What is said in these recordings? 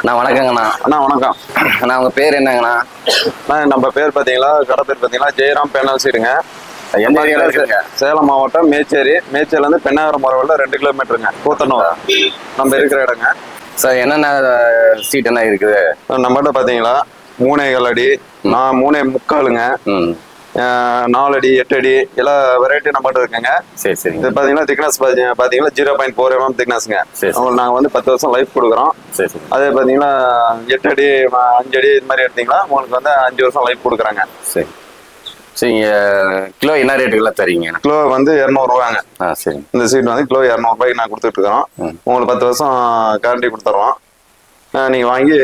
அண்ணா வணக்கங்கண்ணா. அண்ணா வணக்கம். அண்ணா உங்க பேர் என்னங்கண்ணா? அண்ணா நம்ம பேர் பார்த்தீங்களா கடை பேர் பார்த்தீங்களா ஜெயராம் இருக்குங்க? சேலம் மாவட்டம் மேச்சேரி. மேச்சேரிலேருந்து பெண்ணாகரம் மரவல்ல ரெண்டு கிலோமீட்டருங்க. கூத்தனூர். நம்ம இருக்கிற இடங்க. சார் என்னென்ன சீட் என்ன இருக்குது? நம்மகிட்ட பார்த்தீங்களா மூணேகால் அடி. நான் மூணே முக்காலுங்க. ம் அஹ், நாலு அடி எட்டு அடி எல்லா வெரைட்டி நம்மகிட்ட இருக்குங்க. சரி சரிங்க. இது பார்த்தீங்கன்னா திக்னஸ் பார்த்தீங்கன்னா ஜீரோ பாயிண்ட் ஃபோர் எம்எம் திக்னஸ்ங்க சரி. உங்களுக்கு நாங்கள் வந்து பத்து வருஷம் லைஃப் கொடுக்குறோம். சரி சரி. அதே பார்த்தீங்கன்னா எட்டு அடி அஞ்சு அடி இது மாதிரி எடுத்தீங்கன்னா உங்களுக்கு வந்து அஞ்சு வருஷம் லைஃப் கொடுக்குறாங்க. சரி. சரிங்க கிலோ என்ன ரேட்டுக்கெல்லாம் தரீங்கண்ணா கிலோ வந்து இரநூறுவாங்க ஆ சரிங்க இந்த சீட் வந்து கிலோ இரநூறுபாய்க்கு நான் கொடுத்துட்டு இருக்கிறோம். உங்களுக்கு பத்து வருஷம் கேரண்டி கொடுத்துட்றோம். நீங்க வாங்கி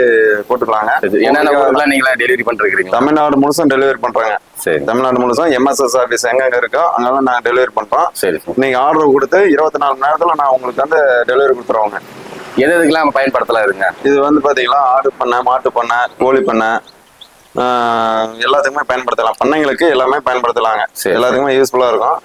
போட்டுக்கலாங்க. என்னென்ன நீங்களா டெலிவரி பண்ணிருக்கீங்களா தமிழ்நாடு முழுசும் டெலிவரி பண்றாங்க. சரி. தமிழ்நாடு முழுசும் எம்எஸ்எஸ் ஆஃபீஸ் எங்க இருக்கோ அங்கெல்லாம் நாங்கள் டெலிவரி பண்றோம். சரி நீங்க ஆர்டர் கொடுத்து இருபத்தி நாலு மணி நேரத்துல நான் உங்களுக்கு வந்து டெலிவரி கொடுத்துருவோங்க. எது எதுக்கெல்லாம் பயன்படுத்தலாம் இருங்க இது வந்து பாத்தீங்கன்னா ஆடு பண்ணை மாட்டு பண்ணை கோழி பண்ணை எல்லாத்துக்குமே பயன்படுத்தலாம். பண்ணைங்களுக்கு எல்லாமே பயன்படுத்தலாங்க. எல்லாத்துக்குமே யூஸ்ஃபுல்லா இருக்கும்.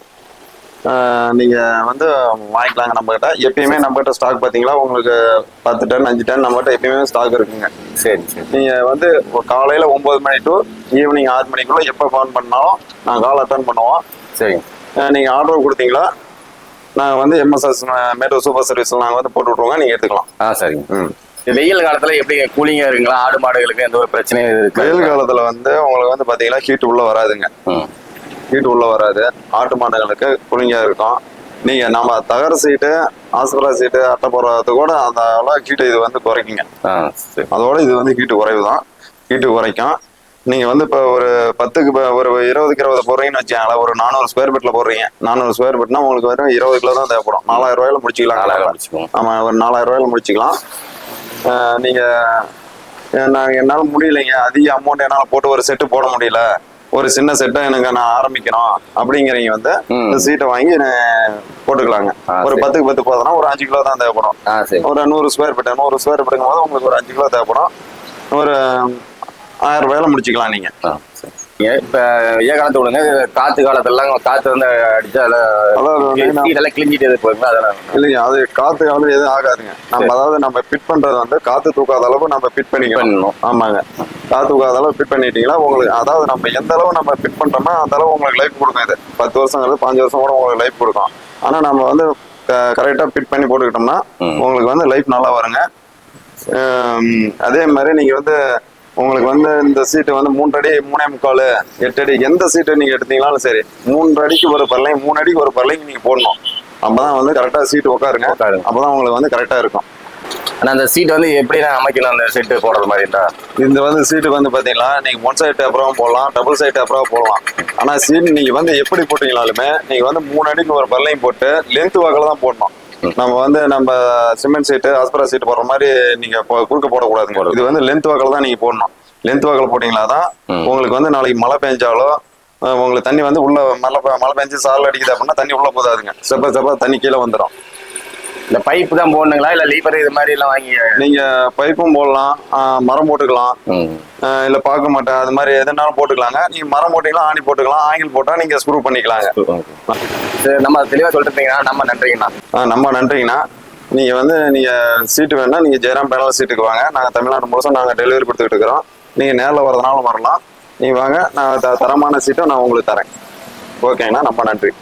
ஆஹ் நீங்க வந்து வாங்கிக்கலாங்க நம்ம கிட்ட எப்பயுமே நம்ம கிட்ட ஸ்டாக் பாத்தீங்களா? உங்களுக்கு பத்து டன் அஞ்சு டன் நம்ம கிட்ட எப்பயுமே ஸ்டாக் இருக்குங்க. சரி சரி. நீங்க வந்து காலையில ஒன்பது மணி டு ஈவினிங் ஆறு மணிக்குள்ள எப்போ ஃபோன் பண்ணாலும் நான் கால் அட்டன் பண்ணுவோம். சரிங்க ஆஹ் நீங்க ஆர்டர் கொடுத்தீங்களா? நாங்கள் வந்து எம்எஸ்எஸ் மேட்டோ சூப்பர் சர்வீஸ்ல நாங்கள் வந்து போட்டு விட்ருவோங்க நீங்க எடுத்துக்கலாம். ஆ சரிங்க ம். வெயில் காலத்துல எப்படி கூலிங்கா இருக்குங்களா? ஆடு மாடுகளுக்கு எந்த ஒரு பிரச்சனையும் இருக்கு வெயில் காலத்துல வந்து உங்களுக்கு வந்து பாத்தீங்கன்னா ஹீட் உள்ள வராதுங்க. ம். ஹீட் உள்ள வராது. ஆட்டு மாடுகளுக்கு குளிங்கா இருக்கும். நீங்க நம்ம தகர சீட்டு ஆஸ்பரா சீட்டு அட்டை போடுறது கூட அந்த அளவு ஹீட்டு இது வந்து குறைக்குங்க. அதோட இது வந்து ஹீட்டு குறைவு தான் ஹீட்டு குறைக்கும். நீங்க வந்து இப்போ ஒரு பத்துக்கு ஒரு இருபதுக்கு இருபது போடுறீங்கன்னு வச்சுக்கோங்களேன். ஒரு நானூறு ஸ்கொயர் ஃபீட்ல போடுறீங்க. நானூறு ஸ்கொயர் ஃபீட்னா உங்களுக்கு வெறும் இருபது கிலோ தான் தேவைப்படும். நாலாயிரம் ரூபாயில முடிச்சுக்கலாம் நாலாயிரம் கலவை. அடிச்சுக்குவோம் ஆமா ஒரு நாலாயிரம் ரூபாயில முடிச்சுக்கலாம். ஆஹ் நீங்க அஹ் நான் என்னால முடியலைங்க. அதிக அமௌண்ட் என்னால போட்டு ஒரு செட்டு போட முடியல. ஒரு சின்ன செட்டை எனக்கு நான் ஆரம்பிக்கணும் அப்படிங்கிறீங்க வந்து. இந்த சீட்டை வாங்கி போட்டுக்கலாங்க. ஒரு. பத்துக்கு பத்து போதுனா ஒரு அஞ்சு கிலோ தான் தேவைப்படும். ஒரு நூறு ஸ்கொயர் ஃபீட் நூறு ஸ்கொயர் ஃபீட்டுங்கும் போது உங்களுக்கு ஒரு அஞ்சு கிலோ தேவைப்படும். ஒரு ஆயிரம் ரூபாயில முடிச்சுக்கலாம் நீங்க. இப்ப வெய்ய காலத்து விடுங்க. காத்து காலத்துலாம் காத்து வந்து அடிச்சா இதெல்லாம் கிழிஞ்சிட்டு எது போகுங்களா அதெல்லாம் இல்லைங்க அது காத்து காலம் எதுவும் ஆகாதுங்க. நம்ம அதாவது நம்ம ஃபிட் பண்றது வந்து காத்து தூக்காத அளவு நம்ம ஃபிட் பண்ணிக்கணும். பண்ணணும். ஆமாங்க. காத்து தூக்காத அளவு ஃபிட் பண்ணிட்டீங்களா? உங்களுக்கு அதாவது நம்ம எந்த அளவு நம்ம ஃபிட் பண்றோமோ அந்த அளவு உங்களுக்கு லைஃப் கொடுக்கும் இது. பத்து வருஷங்கிறது பாஞ்சு வருஷம் கூட உங்களுக்கு லைஃப் கொடுக்கும். ஆனா நம்ம வந்து கரெக்டா ஃபிட் பண்ணி போட்டுக்கிட்டோம்னா. உங்களுக்கு வந்து லைஃப் நல்லா வருங்க. அதே மாதிரி நீங்க வந்து உங்களுக்கு வந்து இந்த சீட்டு வந்து மூன்று அடி மூணே முக்கால் எட்டு அடி எந்த சீட்டு நீங்க எடுத்தீங்கனாலும் சரி மூன்று அடிக்கு ஒரு பரலை மூணு அடிக்கு ஒரு பரலைக்கு நீங்க போடணும். அப்பதான் வந்து கரெக்டா சீட்டு உட்காருங்க. உட்காருங்க. அப்பதான் உங்களுக்கு வந்து கரெக்டா இருக்கும். ஆனா அந்த சீட் வந்து எப்படி அமைக்கணும்? அந்த செட்டு போடுறது மாதிரி இருந்தா? இந்த வந்து சீட்டு வந்து பாத்தீங்களா நீங்க ஒன் சைடு அப்புறம் போடலாம் டபுள் சைடு அப்புறம் போடலாம். ஆனா சீட் நீங்க வந்து எப்படி போட்டீங்கனாலுமே நீங்க வந்து மூணு அடிக்கு ஒரு பல்லையும் போட்டு லென்த் வாக்கில் தான் போடணும். நம்ம வந்து நம்ம சிமெண்ட் சீட்டு ஆஸ்பரா சீட்டு போடுற மாதிரி நீங்க பொ- குறுக்க போடக்கூடாதுங்க. இது வந்து லென்த் வாக்கில் தான் நீங்க போடணும். லென்த் வாக்கில் போட்டீங்களா தான். உங்களுக்கு வந்து நாளைக்கு மழை பெஞ்சாலோ உங்களுக்கு தண்ணி வந்து உள்ள மழை மழை பெஞ்சு சாரல் அடிக்குது அப்படின்னா தண்ணி உள்ள போதாதுங்க. செப்ப செப்ப தண்ணி கீழே வந்துடும் இந்த பைப்பு தான் போடணுங்களா? இல்ல லீப்பர் இது மாதிரி எல்லாம் வாங்கி நீங்க பைப்பும் போடலாம் மரம் போட்டுக்கலாம். இல்ல பார்க்க மாட்டேன் அது மாதிரி எதுனாலும் போட்டுக்கலாங்க. நீங்க மரம் போட்டீங்களா ஆணி போட்டுக்கலாம் ஆங்கிள் போட்டா நீங்க ஸ்க்ரூ பண்ணிக்கலாங்க. சரி, நம்ம தெளிவா சொல்லிட்டீங்கன்னா நம்ம நன்றிங்கண்ணா. நம்ம நன்றிங்கண்ணா. நீங்க வந்து நீங்க சீட்டு வேணா நீங்க ஜெயராம் பேனல் சீட்டுக்கு வாங்க. நாங்க தமிழ்நாடு முழுசும் நாங்க டெலிவரி கொடுத்துக்கிட்டு இருக்கிறோம். நீங்க நேரில் வரதுனாலும் வரலாம். நீங்க வாங்க நான் தரமான சீட்டை நான் உங்களுக்கு தரேன். ஓகேங்கண்ணா ரொம்ப நன்றி.